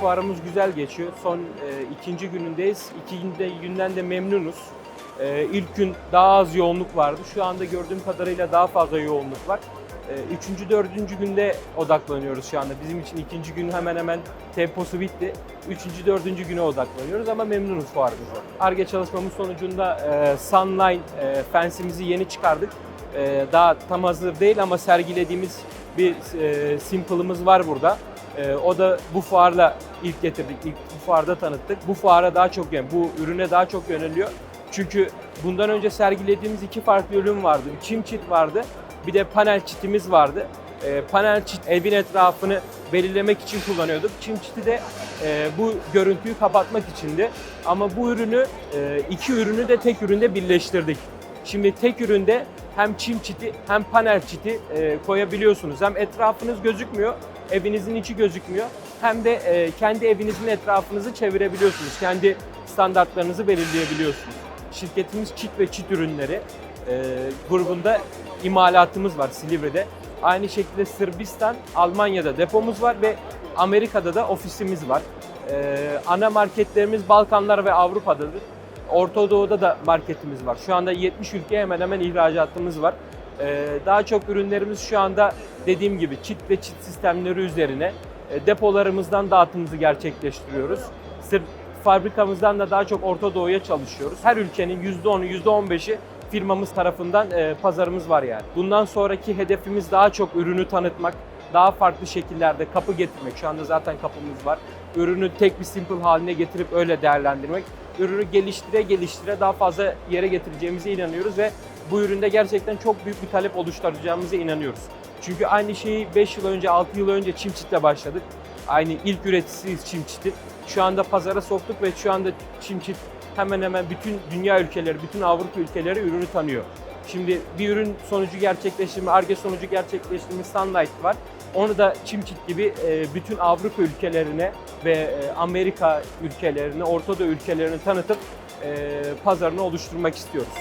fuarımız güzel geçiyor. Son e, ikinci günündeyiz. İkinci günden de memnunuz. E, ilk gün daha az yoğunluk vardı. Şu anda gördüğüm kadarıyla daha fazla yoğunluk var. E, üçüncü, dördüncü günde odaklanıyoruz şu anda. Bizim için ikinci gün hemen hemen temposu bitti. Üçüncü, dördüncü güne odaklanıyoruz ama memnunuz fuarımızdan. ARGE çalışmamız sonucunda e, Sunline e, fensimizi yeni çıkardık. E, daha tam hazır değil ama sergilediğimiz bir e, simple'ımız var burada. E, o da bu fuarla ilk getirdik, ilk bu fuarda tanıttık. Bu fuara daha çok yani bu ürüne daha çok yöneliyor. Çünkü bundan önce sergilediğimiz iki farklı ürün vardı. Bir çim çit vardı, bir de panel çitimiz vardı. E, panel çit evin etrafını belirlemek için kullanıyorduk. Çim çiti de e, bu görüntüyü kapatmak içindi. Ama bu ürünü, e, iki ürünü de tek üründe birleştirdik. Şimdi tek üründe hem çim çiti hem panel çiti e, koyabiliyorsunuz. Hem etrafınız gözükmüyor, evinizin içi gözükmüyor. Hem de e, kendi evinizin etrafınızı çevirebiliyorsunuz. Kendi standartlarınızı belirleyebiliyorsunuz. Şirketimiz çit ve çit ürünleri e, grubunda imalatımız var Silivri'de. Aynı şekilde Sırbistan, Almanya'da depomuz var ve Amerika'da da ofisimiz var. E, ana marketlerimiz Balkanlar ve Avrupa'dadır. Orta Doğu'da da marketimiz var. Şu anda 70 ülkeye hemen hemen ihracatımız var. Ee, daha çok ürünlerimiz şu anda dediğim gibi çit ve çit sistemleri üzerine e, depolarımızdan dağıtımımızı gerçekleştiriyoruz. Sırf fabrikamızdan da daha çok Orta Doğu'ya çalışıyoruz. Her ülkenin %10'u, %15'i firmamız tarafından e, pazarımız var yani. Bundan sonraki hedefimiz daha çok ürünü tanıtmak, daha farklı şekillerde kapı getirmek. Şu anda zaten kapımız var. Ürünü tek bir simple haline getirip öyle değerlendirmek. Ürünü geliştire geliştire daha fazla yere getireceğimize inanıyoruz ve bu üründe gerçekten çok büyük bir talep oluşturacağımıza inanıyoruz. Çünkü aynı şeyi 5 yıl önce, 6 yıl önce Çimçit'le başladık. Aynı ilk üreticisiyiz Çimçit'in. Şu anda pazara soktuk ve şu anda Çimçit hemen hemen bütün dünya ülkeleri, bütün Avrupa ülkeleri ürünü tanıyor. Şimdi bir ürün sonucu gerçekleştirme, ARGE sonucu gerçekleştirme Sunlight var. Onu da Çimçit gibi e, bütün Avrupa ülkelerine ve e, Amerika ülkelerine, Orta Doğu ülkelerine tanıtıp e, pazarını oluşturmak istiyoruz.